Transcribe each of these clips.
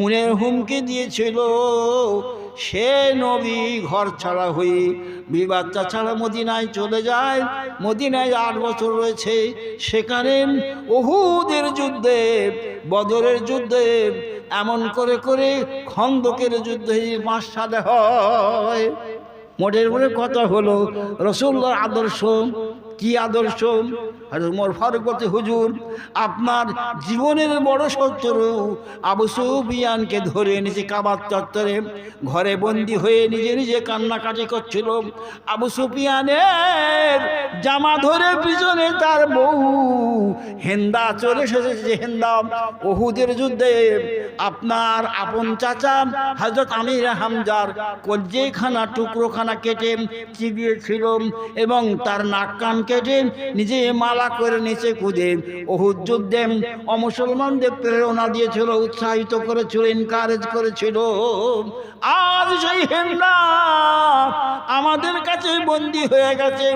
খুনের হুমকি দিয়েছিল। সে নবী ঘর ছাড়া হয়ে বিবাচ্চা ছাড়া মদিনায় চলে যায়। মদিনায় আট বছর রয়েছে। সেখানে ওহুদের যুদ্ধে, বদরের যুদ্ধে, এমন করে করে খন্দকের যুদ্ধে মাস হয়। মোটের মোটে কথা হলো রসুল্লার আদর্শ কি আদর্শ? উমর ফারুক বলতে হুজুর, আপনার জীবনের বড় শত্রু আবু সুফিয়ানকে ধরে এনেছে কাবার চত্বরে। ঘরে বন্দি হয়ে নিজে নিজে কান্নাকাটি করছিল। আবু সুফিয়ানের জামা ধরে পিছনে তার বউ হেন্দা চলে এসেছে যে হেন্দা, ওহুদের যুদ্ধে আপনার আপন চাচা হজরত আমির হামজার কজ্জেখানা টুকরোখানা কেটে চিবিয়েছিল এবং তার নাক কান কেটে নিজে মালা করে নিচে কুদে ওহুদ যুদ্ধে অমুসলমানদের প্রেরণা দিয়েছিল, উৎসাহিত করেছিল এনকারেজ করেছিল। আজ সেই হেন্দা আমাদের কাছে বন্দী হয়ে গেছে।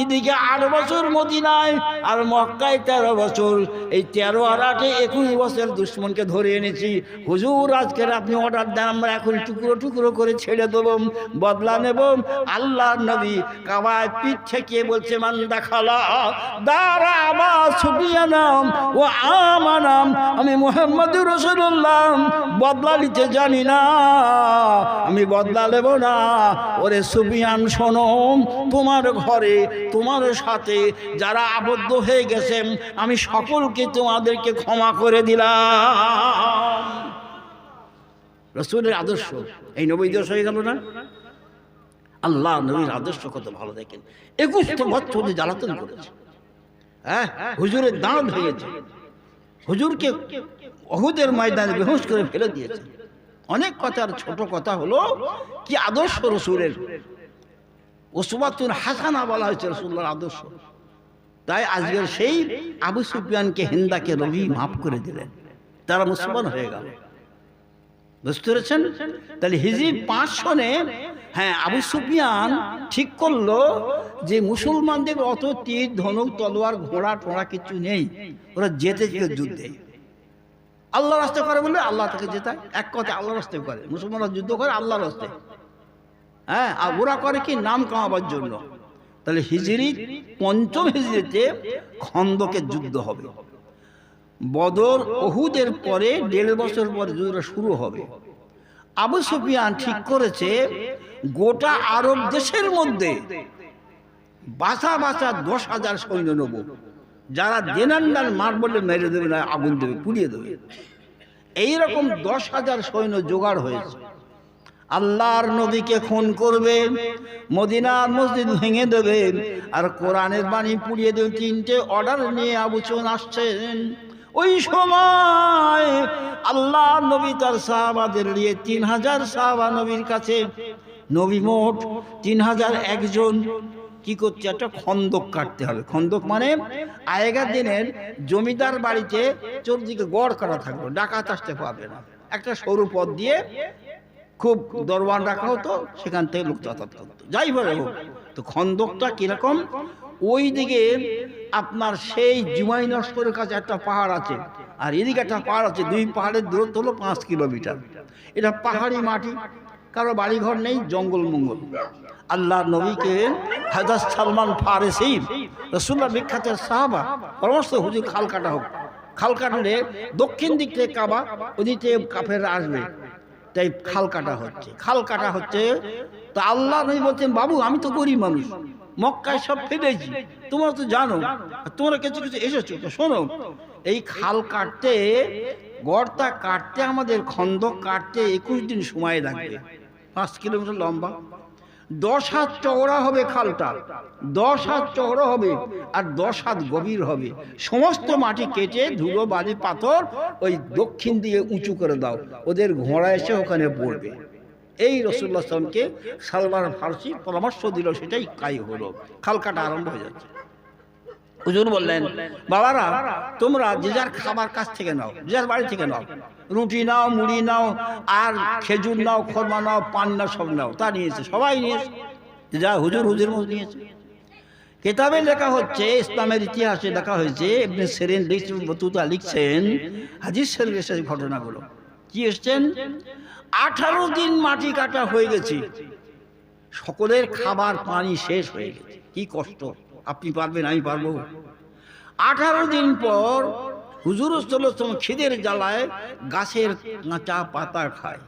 এদিকে আট বছর মদিনায় আর মক্কায় তেরো বছর। এই তেরো আর আটে একুশ বছর দুশ্মনকে ধরে এনেছি। হুজুর আজকের আপনি অর্ডার দেন, আমরা এখন টুকরো টুকরো করে ছেড়ে দেবো, বদলা নেব। আল্লাহ নবী কাবায় পিঠ থেকে বলছে, মান দেখালা, দাঁড়া আমার ছুটিয়া নাম ও আমানাম আমি মোহাম্মদ রসুল্লাহ বদলা নিতে জানি না, আমি বদলা নেব না। ওরে সুবিয়ান শোনো, তোমার ঘরে, তোমার সাথে যারা আবদ্ধ হয়ে গেছেন আমি সকলকে তোমাদেরকে ক্ষমা করে দিলাম। রসুলের আদর্শ, এই নবী দিবস হয়ে গেল না? আল্লাহ নবীর আদর্শ কত ভালো দেখেন। একুশটা বছর যে জ্বালাতন করেছে হ্যাঁ হুজুরের দাঁত ভেঙেছে হুজুরকে অহুদের ময়দানে বেহুশ করে ফেলে দিয়েছে। অনেক কথার ছোট কথা হলো কি আদর্শ রসুলের। ওসবাতুর হাসানা বলা হয়েছে রসুল্লার আদর্শ। তাই আজকের সেই আবু সুফিয়ানকে হিন্দাকে রবি মাফ করে দিলেন। তারা মুসলমান হয়ে গেল। বুঝতে পেরেছেন? তাহলে হিজি পাঁচ সনে হ্যাঁ আবু সুফিয়ান ঠিক করল যে মুসলমানদের অত তীর ধনুক তলোয়ার ঘোড়া টোড়া কিছু নেই। ওরা যেতে ছিল যুদ্ধে। আল্লাহ রাস্তা করে বলে আল্লাহ তাকে জেতায় এক কথায় আল্লাহ রাস্তায় করে। মুসলমানরা যুদ্ধ করে আল্লাহ রাস্তায়। হ্যাঁ আর ওরা করে কি? নাম কামাবার জন্য। তাহলে হিজড়ি পঞ্চম হিজড়িতে খন্দকের যুদ্ধ হবে। বদর ওহুদের পরে দেড় বছর পরে যুদ্ধটা শুরু হবে। আবু সুফিয়ান ঠিক করেছে গোটা আরব দেশের মধ্যে বাসা বাসা দশ হাজার সৈন্য নেব। যারা দেনান্ডাল মার বলে মেরে দেবে না, আগুন দেবে, পুড়িয়ে দেবে। এইরকম দশ হাজার সৈন্য জোগাড় হয়েছে। আল্লাহর নবীকে খুন করবে, মদিনার মসজিদ ভেঙে দেবে, আর কোরআনের বাণী পুড়িয়ে দেবে। তিনটে অর্ডার নিয়ে আবুচন আসছেন। ওই সময় আল্লাহ নবী তার সাহাবাদের নিয়ে তিন হাজার সাহাবা নবীর কাছে নবী মোট তিন হাজার একজন কি করছে? একটা খন্দক কাটতে হবে। খন্দক মানে আগেকার দিনের জমিদার বাড়িতে চোরদিকে গড় করা থাকল, ডাকাত আসতে পারবে না। একটা সরু পথ দিয়ে খুব দরবার রাখা হতো, সেখান থেকে লোক যাতায়াত করতো। যাই বলে হোক, তো খন্দকটা কীরকম? ওই দিকে আপনার সেই জুমাই নস্করের কাছে একটা পাহাড় আছে, আর এদিকে একটা পাহাড় আছে, দুই পাহাড়ের দূরত্ব হলো পাঁচ কিলোমিটার। এটা পাহাড়ি মাটি কারও বাড়িঘর নেই, জঙ্গল মঙ্গল। আল্লাহ নবীকে হাজার সালমান ফারেসি রসুল্লাহ বিখ্যাত সাহাবা, পরামর্শ হুজুর খাল কাটা হোক। খাল কাটলে দক্ষিণ দিক থেকে কাবা, ওদিক থেকে কাফের আসবে। তাই খাল কাটা হচ্ছে। খাল কাটা হচ্ছে, তা আল্লাহ নবী বলছেন, বাবু, আমি তো গরিব মানুষ। মক্কায় সব ফেলেছি। তোমরা তো জানো। তোমরা কিছু কিছু এসেছ। তো শোনো, এই খাল কাটতে গড়টা কাটতে আমাদের খন্দক কাটতে একুশ দিন সময় লাগবে। পাঁচ কিলোমিটার লম্বা। দশ হাত চওড়া হবে খালটা, দশ হাত চওড়া হবে আর দশ হাত গভীর হবে। সমস্ত মাটি কেটে ধুলো, বালি, পাথর ওই দক্ষিণ দিকে উঁচু করে দাও। ওদের ঘোড়া এসে ওখানে পড়বে। এই রসুল্লাহ সালামকে সালমান ফার্সি পরামর্শ দিল, সেটাই কাই হলো। খাল কাটা আরম্ভ হয়ে যাচ্ছে। হুজুর বললেন বাবারা তোমরা যে যার খাবার কাছ থেকে নাও যে যার বাড়ি থেকে নাও রুটি নাও মুড়ি নাও আর খেজুর নাও খরমা নাও পান নাও সব নাও তা নিয়েছে সবাই নিয়েছে। যে হুজুর হুজুর মতো নিয়েছে। কেতাবে লেখা হচ্ছে ইসলামের ইতিহাসে লেখা হয়েছে এমনি সেরেন বতুতা লিখছেন হাজির শরীফ এসে ঘটনাগুলো। কি এসছেন? আঠারো দিন মাটি কাটা হয়ে গেছে। সকলের খাবার পানি শেষ হয়ে গেছে। কি কষ্ট। আপনি পারবেন, আমি পারব। আঠারো দিন পর হুজুর খিদের জ্বালায় গাছের কাঁচা পাতা খায়।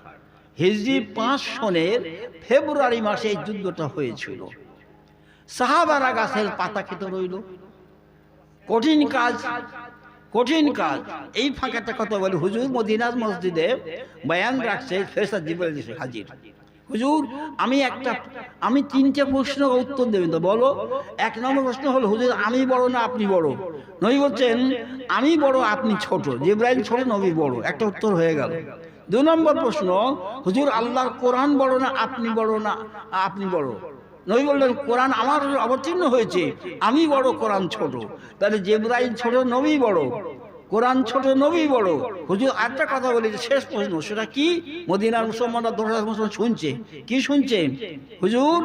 হিজরি পাঁচ সনের ফেব্রুয়ারি মাসে যুদ্ধটা হয়েছিল। সাহাবারা গাছের পাতা খেতে রইল। কঠিন কাজ কঠিন কাজ। এই ফাঁকাটা কথা বলে, হুজুর মদিনাজ মসজিদে বয়ান রাখছে ফেরসা জিবল হাজির। হুজুর, আমি একটা আমি তিনটে প্রশ্ন উত্তর দেবেন তো, বলো। এক নম্বর প্রশ্ন হলো, হুজুর, আমি বড় না আপনি বড়? নবী বলছেন, আমি বড়, আপনি ছোট। জিব্রাইল ছোট, নবী বড়। একটা উত্তর হয়ে গেল। দু নম্বর প্রশ্ন, হুজুর, আল্লাহর কোরআন বড় না আপনি বড় না আপনি বড়? নবী বললেন, কোরআন আমার অবতীর্ণ হয়েছে, আমি বড়, কোরআন ছোট। তাহলে জেব্রাইল ছোট, নবী বড়। কোরআন ছোট, নবী বড়। হুজুর একটা কথা বলি, যে শেষ প্রশ্ন, সেটা কি? মদিনার মুসলমানরা মুসলমান শুনছে? কি শুনছে? হুজুর,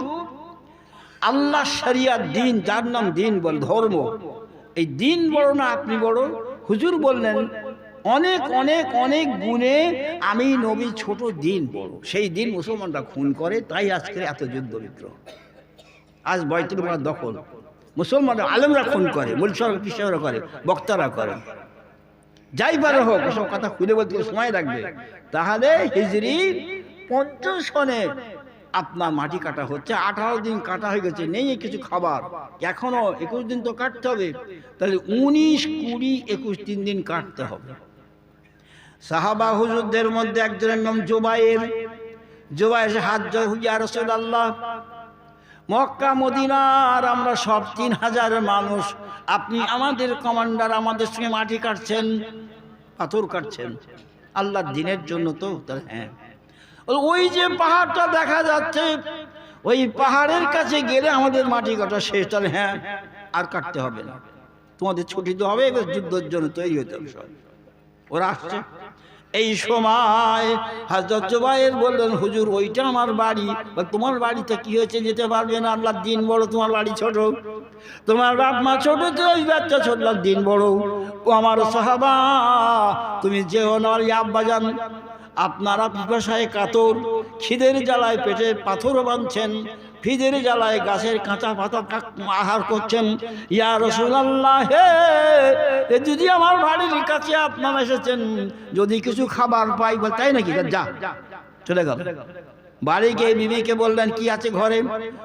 আল্লাহ শরিয়ার দিন, যার নাম দিন বল, ধর্ম। এই দিন বড় না আপনি বড়? হুজুর বললেন, অনেক অনেক অনেক গুণে আমি নবী ছোট দিন বড়। সেই দিন মুসলমানরা খুন করে, তাই আজকে এত যুদ্ধ বিগ্রহ। আজ বয়তুল দখল। মুসলমানরা আলেমরা খুন করে মুলসরা কৃষকরা করে, বক্তারা করে। যাই পারে হোক ওসব কথা খুলে বলতে সময় লাগবে। তাহলে হিজরি পঞ্চাশ সনে আপনার মাটি কাটা হচ্ছে, আঠারো দিন কাটা হয়ে গেছে, নেই কিছু খাবার। এখনও একুশ দিন তো কাটতে হবে। তাহলে উনিশ, কুড়ি, একুশ, তিন দিন কাটতে হবে। সাহাবা হুজুরদের মধ্যে একজনের নাম জোবাইয়ের জোবাই হাত জয় হুইয়া রসুল আল্লাহ মক্কা, মদিনার আমরা সব তিন হাজার মানুষ। আপনি আমাদের কমান্ডার আমাদের সঙ্গে মাটি কাটছেন, পাথর কাটছেন। আল্লাহর দিনের জন্য তো হ্যাঁ। ওই যে পাহাড়টা দেখা যাচ্ছে, ওই পাহাড়ের কাছে গেলে আমাদের মাটি কাটা শেষ, তাহলে হ্যাঁ আর কাটতে হবে না। তোমাদের ছুটি তো হবে যুদ্ধের জন্য তৈরি হতে হবে ওরা আসছে। এই সময় হাজরত জুবাইর বললেন, হুজুর, ওইটা আমার বাড়ি। তোমার বাড়িতে কি হয়েছে যেতে পারবে না? আল্লাহ দিন বড়, তোমার বাড়ি ছোট। তোমার বাপ মা ছোট, তো ওই বাচ্চা ছোট দিন বড়। ও আমার সাহাবা, তুমি যেও না আব্বা যান আপনারা পিপাসায় কাতর, খিদের জ্বালায় পেটে পাথর বাঁধছেন। খিদের জ্বালায় গাছের কাঁচা পাতা আহার করছেন। ইয়া রসুল্লাহ হে যদি আমার বাড়ির কাছে আপনারা এসেছেন, যদি কিছু খাবার পাই, বল তাই নাকি? যা চলে গেল। বাড়ি গিয়ে বিবিকে বললেন, কি আছে ঘরে?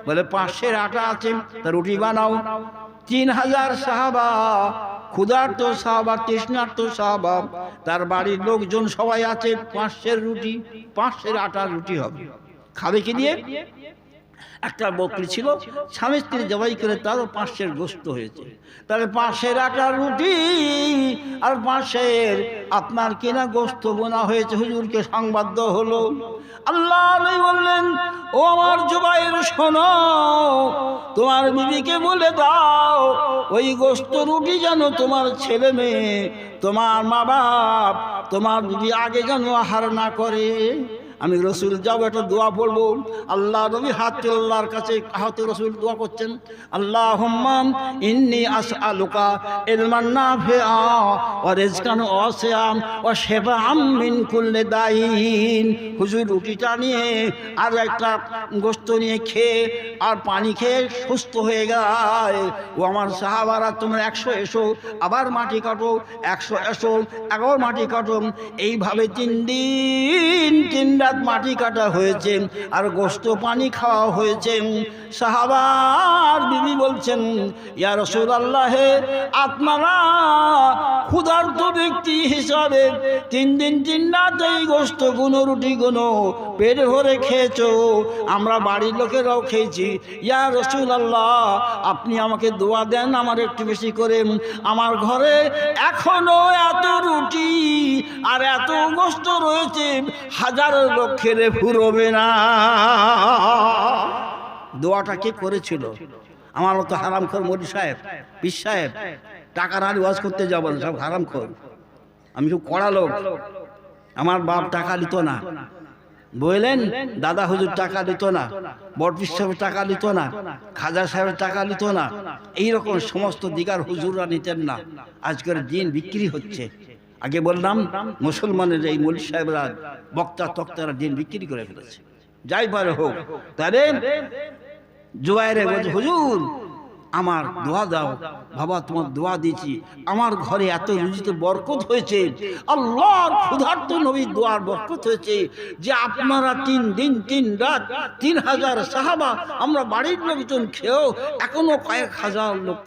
বলে পাঁচশের আটা আছে, তা রুটি বানাও। তিন হাজার সাহাবা, ক্ষুধার্ত সাহাবা, তৃষ্ণার্ত সাহাবা, তার বাড়ির লোকজন সবাই আছে, পাঁচশের রুটি, পাঁচশের আটার রুটি হবে। খাবে কি দিয়ে? একটা বকরি ছিল স্বামী স্ত্রী জবাই করে তারও পাঁচশের গোস্ত হয়েছে। তাহলে পাঁচশের আটার রুটি আর পাঁচশের আপনার কেনা গোস্ত বোনা হয়েছে। হুজুরকে সংবাদ হলো। আল্লাহ বললেন ও আমার জবাইয়ের শোনো তোমার বিবিকে বলে দাও ওই গোস্ত রুটি যেন তোমার ছেলে মেয়ে তোমার মা বাপ তোমার বিবি আগে যেন আহার না করে। আমি রসুল যাব, একটা দোয়া পড়ব আল্লাহ নবী হাত আল্লাহর কাছে, হাতে রসুল দোয়া করছেন। আল্লাহ হুম্মাম ইন্নি আস আলুকা ইলমান নাফিআ ওয়া রিজকান ওয়াসিআম ওয়া শিফাআম মিন কুল্লি দাইন। হুজুর রুটিটা নিয়ে আর একটা গোস্ত নিয়ে খেয়ে আর পানি খেয়ে সুস্থ হয়ে যায়। ও আমার সাহাবারা, তোমরা একশো এসো, আবার মাটি কাটো, একশো এসো এগারো মাটি কাটো। এইভাবে তিন দিন, তিন রাত মাটি কাটা হয়েছে আর গোস্ত পানি খাওয়া হয়েছে। সাহাবার বিবি বলছেন, ইয়া রসুল আল্লাহে আপনারা ক্ষুধার্ত ব্যক্তি হিসাবে তিন দিন তিন রাত এই গোস্ত গুনো রুটি গুনো পেট ভরে খেয়েছ। আমরা বাড়ির লোকেরাও খেয়েছি। ইয়া রসুল আল্লাহ আপনি আমাকে দোয়া দেন আমার একটু বেশি করে। আমার ঘরে এখনও এত রুটি আর এত গোস্ত রয়েছে, হাজার লক্ষের ফুরবে না। দোয়াটা কে করেছিল? আমার মতো হারাম খোর মরি সাহেব পিস সাহেব, টাকার আর ওয়াজ করতে যাব সব হারাম খোর আমি খুব কড়া লোক, আমার বাপ টাকা নিত না। বললেন দাদা হুজুর টাকা দিত না বটপিস সাহেব টাকা দিত না, খাজা সাহেবের টাকা দিত না। এইরকম সমস্ত দিগার হুজুররা নিতেন না। আজকের দিন বিক্রি হচ্ছে। আগে বললাম, মুসলমানের এই মলি সাহেবরা বক্তা তক্তারা দিন বিক্রি করে ফেলেছে। যাই পারে হোক, তাহলে বলছে, হুজুর, আমার দোয়া দাও, বাবা তোমার দোয়া দিয়েছি, আমার ঘরে এত রুজিতে বরকত হয়েছে, আল্লাহর ক্ষুধার্ত নবীর দোয়ার বরকত হয়েছে, যে আপনারা তিন দিন, তিন রাত, তিন হাজার সাহাবা আমরা বাড়ির লোকজন খেয়েও এখনও কয়েক হাজার লোক